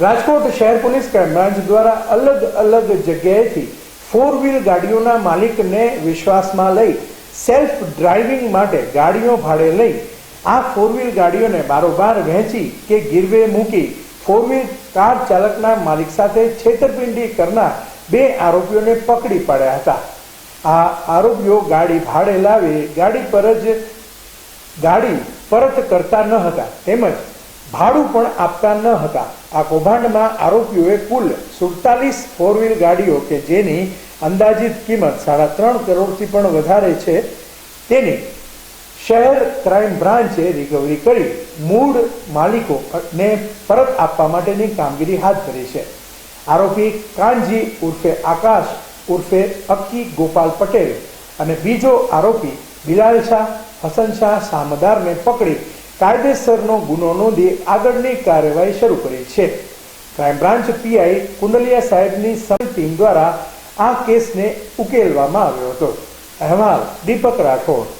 રાજકોટ શહેર police crime branch દ્વારા અલગ અલગ જગ્યાએથી ફોર વ્હીલ ગાડીઓના માલિકને વિશ્વાસમાં લઈ સેલ્ફ ડ્રાઇવિંગ માટે ગાડીઓ ભાડે લઈ આ ફોર વ્હીલ ગાડીઓને બારોબાર વહેંચી કે ગીરવે મૂકી ફોર વ્હીલ કાર ચાલકના માલિક સાથે છેતરપિંડી કરનાર બે આરોપીઓને પકડી પાડ્યા હતા. આ આરોપીઓ ગાડી ભાડે લાવી ગાડી પર જ, ગાડી પરત કરતા ન હતા. તેમજ ભાડું પણ આપતા ન હતા. આ કૌભાંડમાં આરોપીઓએ કુલ સુડતાલીસ ફોર વ્હીલ ગાડીઓ કે જેની અંદાજિત કિંમત સાડા ત્રણ કરોડથી પણ વધારે છે, તેની શહેર ક્રાઇમ બ્રાન્ચે રિકવરી કરી મૂળ માલિકોને પરત આપવા માટેની કામગીરી હાથ ધરી છે. આરોપી કાનજી ઉર્ફે આકાશ ઉર્ફે અક્કી ગોપાલ પટેલ અને બીજો આરોપી બિલાલ શાહ, હસન શાહ સામદારને પકડી કાયદેસરનો ગુનો નોંધી આગળની કાર્યવાહી શરૂ કરી છે. ક્રાઇમ બ્રાન્ચ પીઆઈ કુંડલિયા સાહેબની ટીમ દ્વારા આ કેસને ઉકેલવામાં આવ્યો હતો. અહેવાલ દીપક રાઠોડ.